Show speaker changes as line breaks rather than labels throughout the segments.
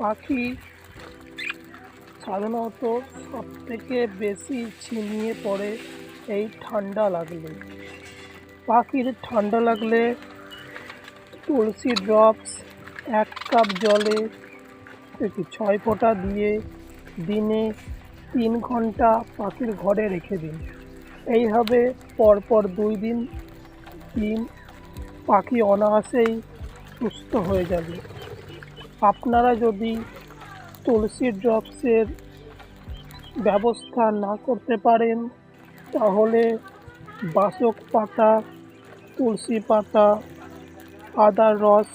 পাখি সাধারণত সব থেকে বেশি ছিনিয়ে পড়ে এই ঠান্ডা লাগলে। পাখির ঠান্ডা লাগলে তুলসী ড্রপস, এক কাপ জলে ছয় ফোঁটা দিয়ে দিনে তিন ঘণ্টা পাখির ঘরে রেখে দিন। এইভাবে পরপর দুই দিন দিন পাখি অনায়াসেই সুস্থ হয়ে যাবে। আপনারা যদি তুলসী ড্রপসের ব্যবস্থা না করতে পারেন, তাহলে বাসক পাতা, তুলসী পাতা আদার রস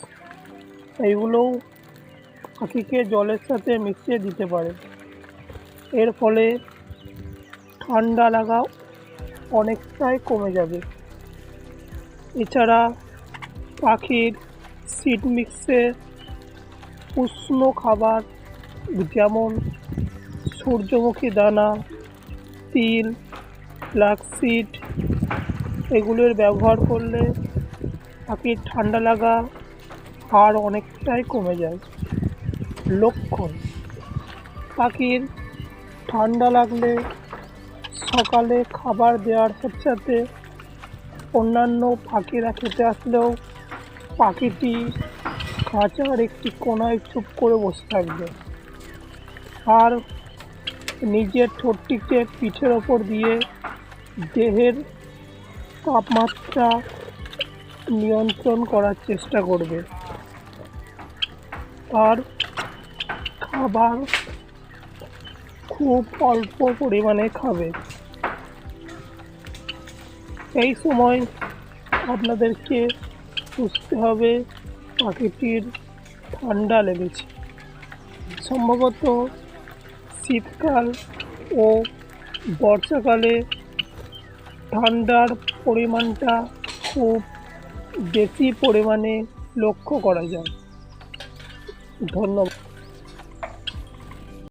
এইগুলোও পাখিকে জলের সাথে মিশিয়ে দিতে পারেন এর ফলে ঠান্ডা লাগা অনেকটাই কমে যাবে। এছাড়া পাখির সিড মিক্সে উষ্ণ খাবার যেমন সূর্যমুখী দানা, তিল ফ্লাক্সিড এগুলোর ব্যবহার করলে পাখির ঠান্ডা লাগা আর অনেকটাই কমে যায়। লক্ষণ পাখির ঠান্ডা লাগলে সকালে খাবার দেওয়ার সাথে সাথে অন্যান্য পাখিরা খেতে আসলেও পাখিটি খাঁচার একটি কোনায় চুপ করে বসে থাকবে। আর নিজের ঠোঁটটিকে পিঠের ওপর দিয়ে দেহের তাপমাত্রা নিয়ন্ত্রণ করার চেষ্টা করবে। আর খাবার খুব অল্প পরিমাণে খাবে। এই সময় আপনাদেরকে বুঝতে হবে পাখিটির ঠান্ডা লেগেছে। সম্ভবত শীতকাল ও বর্ষাকালে ঠান্ডার পরিমাণটা খুব বেশি পরিমাণে লক্ষ্য করা যায়। ধন্যবাদ।